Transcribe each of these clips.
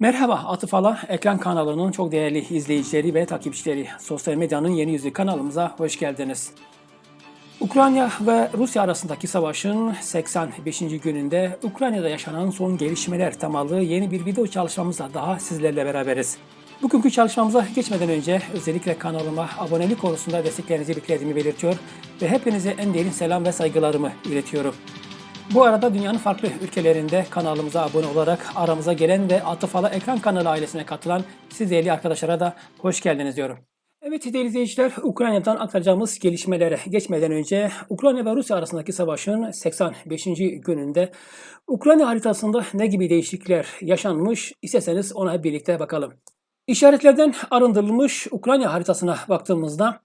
Merhaba Atıfala Ekran kanalının çok değerli izleyicileri ve takipçileri. Sosyal medyanın yeni yüzü kanalımıza hoş geldiniz. Ukrayna ve Rusya arasındaki savaşın 85. gününde Ukrayna'da yaşanan son gelişmeler temalı yeni bir video çalışmamızla daha sizlerle beraberiz. Bugünkü çalışmamıza geçmeden önce özellikle kanalıma abonelik konusunda desteklerinizi beklediğimi belirtiyor ve hepinize en derin selam ve saygılarımı iletiyorum. Bu arada dünyanın farklı ülkelerinde kanalımıza abone olarak aramıza gelen ve Atıfalı Ekran Kanalı ailesine katılan siz değerli arkadaşlara da hoş geldiniz diyorum. Evet değerli izleyiciler, Ukrayna'dan aktaracağımız gelişmelere geçmeden önce Ukrayna ve Rusya arasındaki savaşın 85. gününde Ukrayna haritasında ne gibi değişiklikler yaşanmış isterseniz ona birlikte bakalım. İşaretlerden arındırılmış Ukrayna haritasına baktığımızda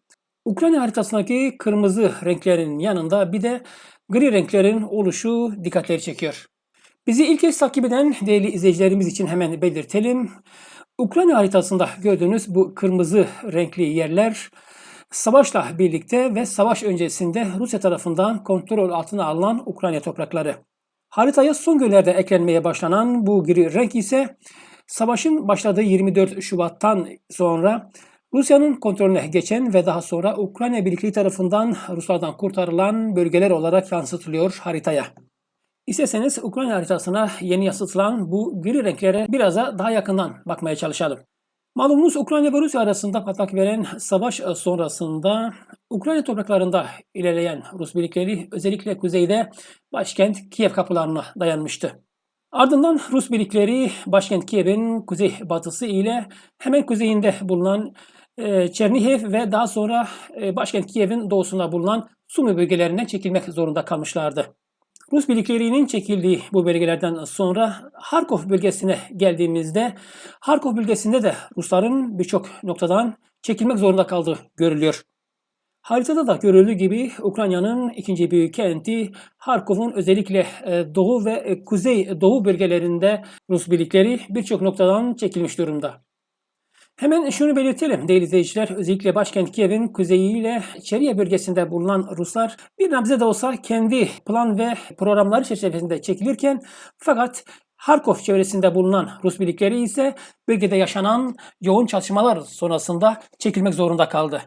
Ukrayna haritasındaki kırmızı renklerin yanında bir de gri renklerin oluşu dikkatleri çekiyor. Bizi ilk kez takip eden değerli izleyicilerimiz için hemen belirtelim. Ukrayna haritasında gördüğünüz bu kırmızı renkli yerler savaşla birlikte ve savaş öncesinde Rusya tarafından kontrol altına alınan Ukrayna toprakları. Haritaya son günlerde eklenmeye başlanan bu gri renk ise savaşın başladığı 24 Şubat'tan sonra Rusya'nın kontrolüne geçen ve daha sonra Ukrayna birlikleri tarafından Ruslardan kurtarılan bölgeler olarak yansıtılıyor haritaya. İsterseniz Ukrayna haritasına yeni yansıtılan bu gri renklere biraz da daha yakından bakmaya çalışalım. Malumunuz Ukrayna ve Rusya arasında patlak veren savaş sonrasında Ukrayna topraklarında ilerleyen Rus birlikleri özellikle kuzeyde başkent Kiev kapılarına dayanmıştı. Ardından Rus birlikleri başkent Kiev'in kuzey batısı ile hemen kuzeyinde bulunan Çernihiv ve daha sonra e, başkent Kiev'in doğusunda bulunan Sumi bölgelerine çekilmek zorunda kalmışlardı. Rus birliklerinin çekildiği bu bölgelerden sonra Harkov bölgesine geldiğimizde Harkov bölgesinde de Rusların birçok noktadan çekilmek zorunda kaldığı görülüyor. Haritada da görüldüğü gibi Ukrayna'nın ikinci büyük kenti Harkov'un özellikle e, doğu ve e, kuzey doğu bölgelerinde Rus birlikleri birçok noktadan çekilmiş durumda. Hemen şunu belirtelim değerli izleyiciler. Özellikle başkent Kiev'in kuzeyiyle Çeriye bölgesinde bulunan Ruslar bir nebze de olsa kendi plan ve programları çerçevesinde çekilirken fakat Harkov çevresinde bulunan Rus birlikleri ise bölgede yaşanan yoğun çatışmalar sonrasında çekilmek zorunda kaldı.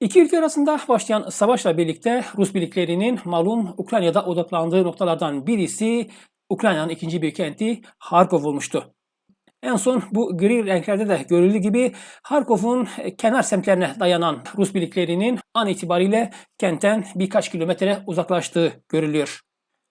İki ülke arasında başlayan savaşla birlikte Rus birliklerinin malum Ukrayna'da odaklandığı noktalardan birisi Ukrayna'nın ikinci büyük kenti Harkov olmuştu. En son bu gri renklerde de görüldüğü gibi Harkov'un kenar semtlerine dayanan Rus birliklerinin an itibariyle kentten birkaç kilometre uzaklaştığı görülüyor.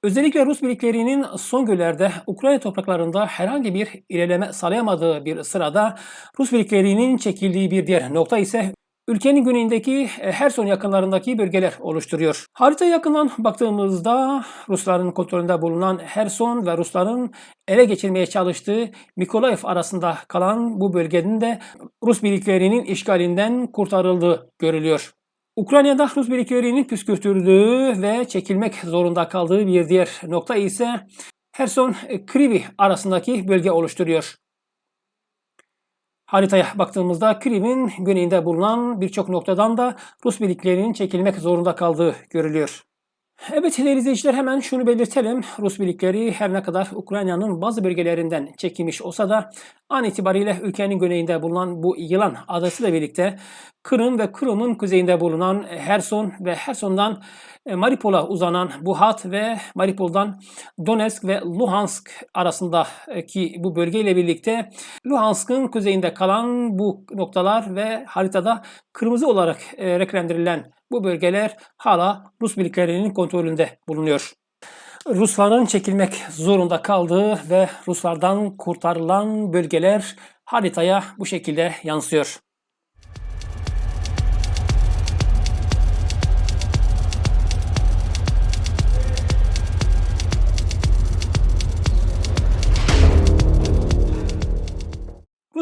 Özellikle Rus birliklerinin son günlerde Ukrayna topraklarında herhangi bir ilerleme sağlayamadığı bir sırada Rus birliklerinin çekildiği bir diğer nokta ise ülkenin güneyindeki e, Herson yakınlarındaki bölgeler oluşturuyor. Haritaya yakından baktığımızda Rusların kontrolünde bulunan Herson ve Rusların ele geçirmeye çalıştığı Mikolaev arasında kalan bu bölgenin de Rus birliklerinin işgalinden kurtarıldığı görülüyor. Ukrayna'da Rus birliklerinin püskürtüldüğü ve çekilmek zorunda kaldığı bir diğer nokta ise Herson-Krivi arasındaki bölge oluşturuyor. Haritaya baktığımızda Krim'in güneyinde bulunan birçok noktadan da Rus birliklerinin çekilmek zorunda kaldığı görülüyor. Evet değerli izleyiciler hemen şunu belirtelim. Rus birlikleri her ne kadar Ukrayna'nın bazı bölgelerinden çekilmiş olsa da an itibariyle ülkenin güneyinde bulunan bu Yılan adasıyla birlikte Kırım ve Kırım'ın kuzeyinde bulunan Herson ve Herson'dan e, Mariupol'a uzanan bu hat ve Mariupol'dan Donetsk ve Luhansk arasındaki bu bölgeyle birlikte Luhansk'ın kuzeyinde kalan bu noktalar ve haritada kırmızı olarak e, renklendirilen bu bölgeler hala Rus birliklerinin kontrolünde bulunuyor. Rusların çekilmek zorunda kaldığı ve Ruslardan kurtarılan bölgeler haritaya bu şekilde yansıyor.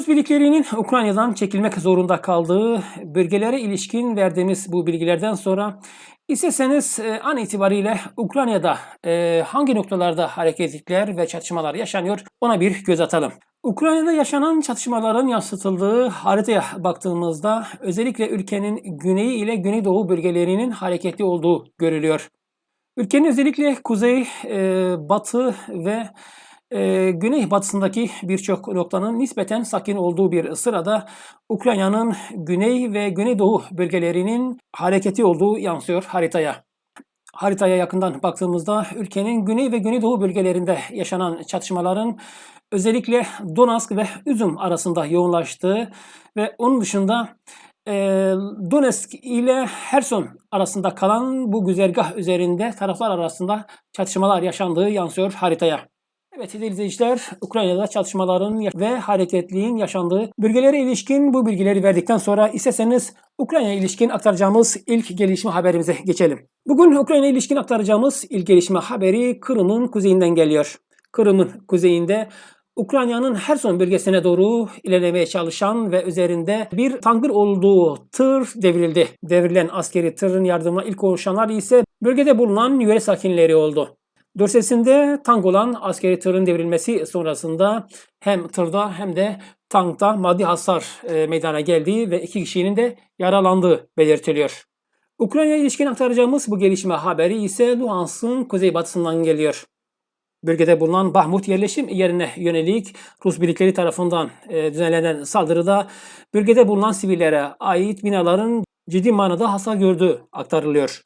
Birliklerinin Ukrayna'dan çekilmek zorunda kaldığı bölgelere ilişkin verdiğimiz bu bilgilerden sonra isterseniz e, an itibariyle Ukrayna'da e, hangi noktalarda hareketlikler ve çatışmalar yaşanıyor ona bir göz atalım. Ukrayna'da yaşanan çatışmaların yansıtıldığı haritaya baktığımızda özellikle ülkenin güneyi ile güneydoğu bölgelerinin hareketli olduğu görülüyor. Ülkenin özellikle kuzey, e, batı ve e, güney batısındaki birçok noktanın nispeten sakin olduğu bir sırada Ukrayna'nın güney ve güneydoğu bölgelerinin hareketi olduğu yansıyor haritaya. Haritaya yakından baktığımızda ülkenin güney ve güneydoğu bölgelerinde yaşanan çatışmaların özellikle Donetsk ve Üzüm arasında yoğunlaştığı ve onun dışında e, Donetsk ile Herson arasında kalan bu güzergah üzerinde taraflar arasında çatışmalar yaşandığı yansıyor haritaya. Evet sevgili izleyiciler, Ukrayna'da çatışmaların ve hareketliğin yaşandığı bölgelere ilişkin bu bilgileri verdikten sonra isterseniz Ukrayna ilişkin aktaracağımız ilk gelişme haberimize geçelim. Bugün Ukrayna ilişkin aktaracağımız ilk gelişme haberi Kırım'ın kuzeyinden geliyor. Kırım'ın kuzeyinde Ukrayna'nın Herson bölgesine doğru ilerlemeye çalışan ve üzerinde bir tankın olduğu tır devrildi. Devrilen askeri tırın yardımına ilk ulaşanlar ise bölgede bulunan yöre sakinleri oldu. Dorsesinde tank olan askeri tırın devrilmesi sonrasında hem tırda hem de tankta maddi hasar e, meydana geldiği ve iki kişinin de yaralandığı belirtiliyor. Ukrayna'ya ilişkin aktaracağımız bu gelişme haberi ise Luhansk'ın kuzeybatısından geliyor. Bölgede bulunan Bahmut yerleşim yerine yönelik Rus birlikleri tarafından e, düzenlenen saldırıda bölgede bulunan sivillere ait binaların ciddi manada hasar gördüğü aktarılıyor.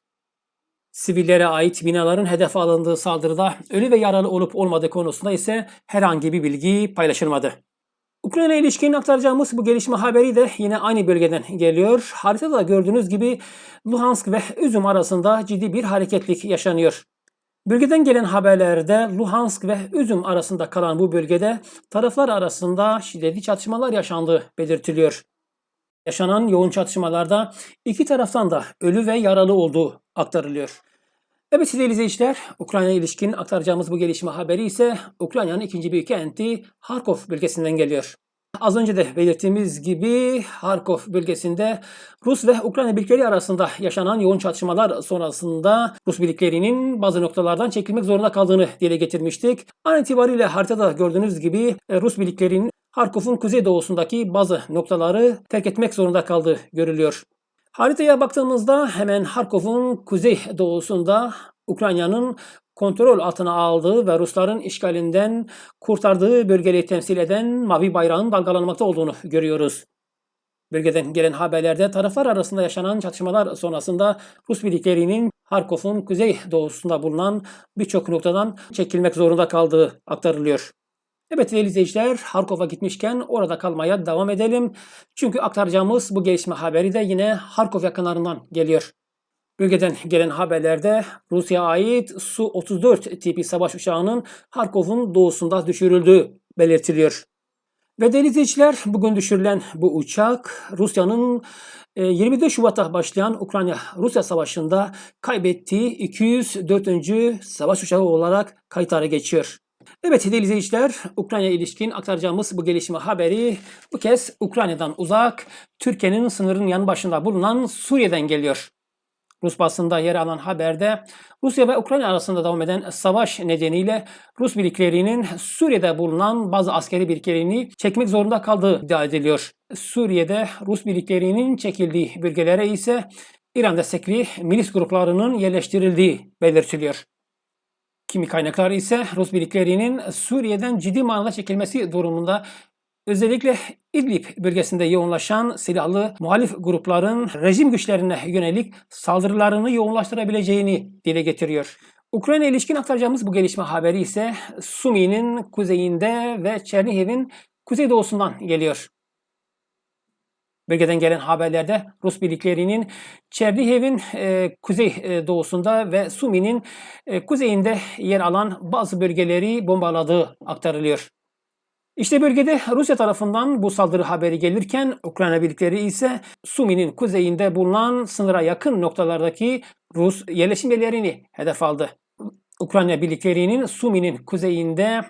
Sivillere ait binaların hedef alındığı saldırıda ölü ve yaralı olup olmadığı konusunda ise herhangi bir bilgi paylaşılmadı. Ukrayna ilişkin aktaracağımız bu gelişme haberi de yine aynı bölgeden geliyor. Haritada gördüğünüz gibi Luhansk ve Üzüm arasında ciddi bir hareketlik yaşanıyor. Bölgeden gelen haberlerde Luhansk ve Üzüm arasında kalan bu bölgede taraflar arasında şiddetli çatışmalar yaşandığı belirtiliyor. Yaşanan yoğun çatışmalarda iki taraftan da ölü ve yaralı olduğu aktarılıyor. Evet sevgili izleyiciler, Ukrayna ilişkin aktaracağımız bu gelişme haberi ise Ukrayna'nın ikinci büyük kenti Harkov bölgesinden geliyor. Az önce de belirttiğimiz gibi Harkov bölgesinde Rus ve Ukrayna birlikleri arasında yaşanan yoğun çatışmalar sonrasında Rus birliklerinin bazı noktalardan çekilmek zorunda kaldığını dile getirmiştik. An itibariyle haritada gördüğünüz gibi e, Rus birliklerinin Harkov'un kuzeydoğusundaki bazı noktaları terk etmek zorunda kaldığı görülüyor. Haritaya baktığımızda hemen Harkov'un kuzey doğusunda Ukrayna'nın kontrol altına aldığı ve Rusların işgalinden kurtardığı bölgeleri temsil eden mavi bayrağın dalgalanmakta olduğunu görüyoruz. Bölgeden gelen haberlerde taraflar arasında yaşanan çatışmalar sonrasında Rus birliklerinin Harkov'un kuzey doğusunda bulunan birçok noktadan çekilmek zorunda kaldığı aktarılıyor. Evet değerli izleyiciler Harkov'a gitmişken orada kalmaya devam edelim. Çünkü aktaracağımız bu gelişme haberi de yine Harkov yakınlarından geliyor. Bölgeden gelen haberlerde Rusya'ya ait Su-34 tipi savaş uçağının Harkov'un doğusunda düşürüldüğü belirtiliyor. Ve değerli izleyiciler bugün düşürülen bu uçak Rusya'nın 24 Şubat'ta başlayan Ukrayna-Rusya savaşında kaybettiği 204. savaş uçağı olarak kayıtlara geçiyor. Evet değerli izleyiciler, Ukrayna ilişkin aktaracağımız bu gelişme haberi bu kez Ukrayna'dan uzak, Türkiye'nin sınırının yanı başında bulunan Suriye'den geliyor. Rus basında yer alan haberde Rusya ve Ukrayna arasında devam eden savaş nedeniyle Rus birliklerinin Suriye'de bulunan bazı askeri birliklerini çekmek zorunda kaldığı iddia ediliyor. Suriye'de Rus birliklerinin çekildiği bölgelere ise İran destekli milis gruplarının yerleştirildiği belirtiliyor. Kimi kaynaklar ise Rus birliklerinin Suriye'den ciddi manada çekilmesi durumunda özellikle İdlib bölgesinde yoğunlaşan silahlı muhalif grupların rejim güçlerine yönelik saldırılarını yoğunlaştırabileceğini dile getiriyor. Ukrayna ilişkin aktaracağımız bu gelişme haberi ise Sumi'nin kuzeyinde ve Çernihev'in kuzeydoğusundan geliyor. Bölgeden gelen haberlerde Rus birliklerinin Çernihev'in e, kuzey e, doğusunda ve Sumi'nin e, kuzeyinde yer alan bazı bölgeleri bombaladığı aktarılıyor. İşte bölgede Rusya tarafından bu saldırı haberi gelirken Ukrayna birlikleri ise Sumi'nin kuzeyinde bulunan sınıra yakın noktalardaki Rus yerleşim yerlerini hedef aldı. Ukrayna birliklerinin Sumi'nin kuzeyinde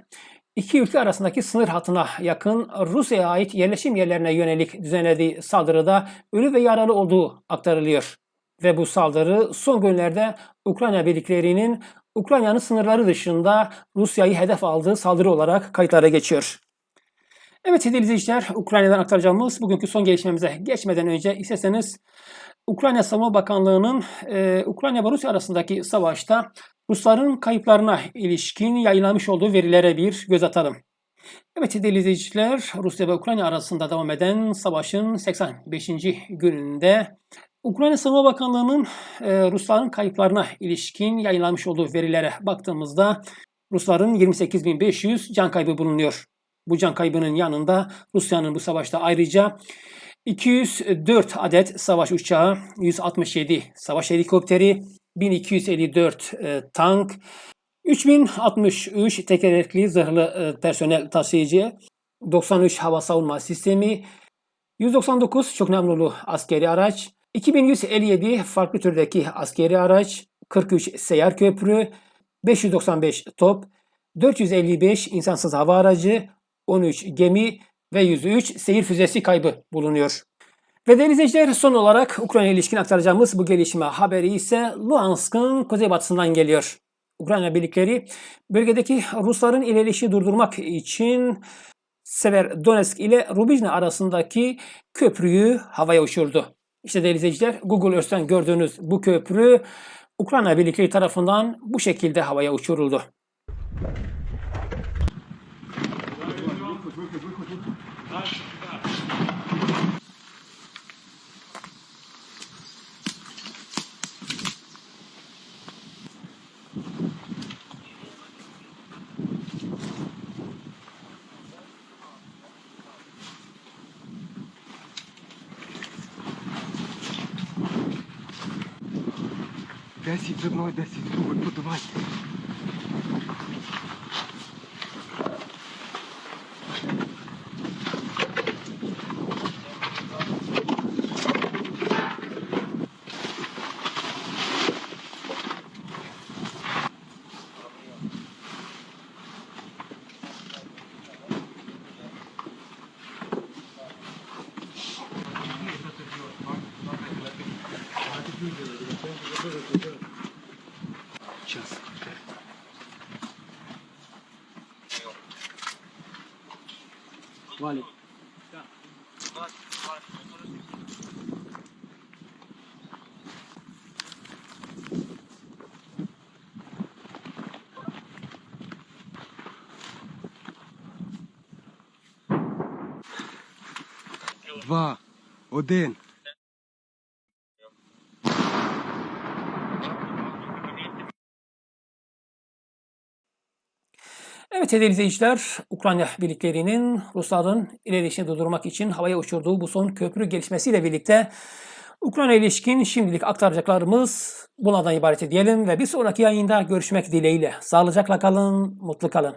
iki ülke arasındaki sınır hattına yakın Rusya'ya ait yerleşim yerlerine yönelik düzenlediği saldırıda ölü ve yaralı olduğu aktarılıyor. Ve bu saldırı son günlerde Ukrayna birliklerinin Ukrayna'nın sınırları dışında Rusya'yı hedef aldığı saldırı olarak kayıtlara geçiyor. Evet sevgili izleyiciler, Ukrayna'dan aktaracağımız bugünkü son gelişmemize geçmeden önce isterseniz Ukrayna Savunma Bakanlığı'nın e, Ukrayna ve Rusya arasındaki savaşta Rusların kayıplarına ilişkin yayınlanmış olduğu verilere bir göz atalım. Evet değerli izleyiciler, Rusya ve Ukrayna arasında devam eden savaşın 85. gününde Ukrayna Savunma Bakanlığı'nın e, Rusların kayıplarına ilişkin yayınlanmış olduğu verilere baktığımızda Rusların 28.500 can kaybı bulunuyor. Bu can kaybının yanında Rusya'nın bu savaşta ayrıca 204 adet savaş uçağı, 167 savaş helikopteri, 1254 e, tank, 3063 tekerlekli zırhlı e, personel taşıyıcı, 93 hava savunma sistemi, 199 çok namlulu askeri araç, 2157 farklı türdeki askeri araç, 43 seyyar köprü, 595 top, 455 insansız hava aracı, 13 gemi ve 103 seyir füzesi kaybı bulunuyor. Ve değerli izleyiciler son olarak Ukrayna ilişkin aktaracağımız bu gelişme haberi ise Luhansk'ın kuzeybatısından geliyor. Ukrayna birlikleri bölgedeki Rusların ilerleyişi durdurmak için Severodonetsk ile Rubizne arasındaki köprüyü havaya uçurdu. İşte değerli izleyiciler Google Earth'ten gördüğünüz bu köprü Ukrayna birlikleri tarafından bu şekilde havaya uçuruldu. Десять з одної, десять з другої, подавай. тоже туда. Сейчас. Валик. Да. Два, один. Evet değerli izleyiciler, Ukrayna birliklerinin Rusların ilerleyişini durdurmak için havaya uçurduğu bu son köprü gelişmesiyle birlikte Ukrayna ilişkin şimdilik aktaracaklarımız bunlardan ibaret diyelim ve bir sonraki yayında görüşmek dileğiyle. Sağlıcakla kalın, mutlu kalın.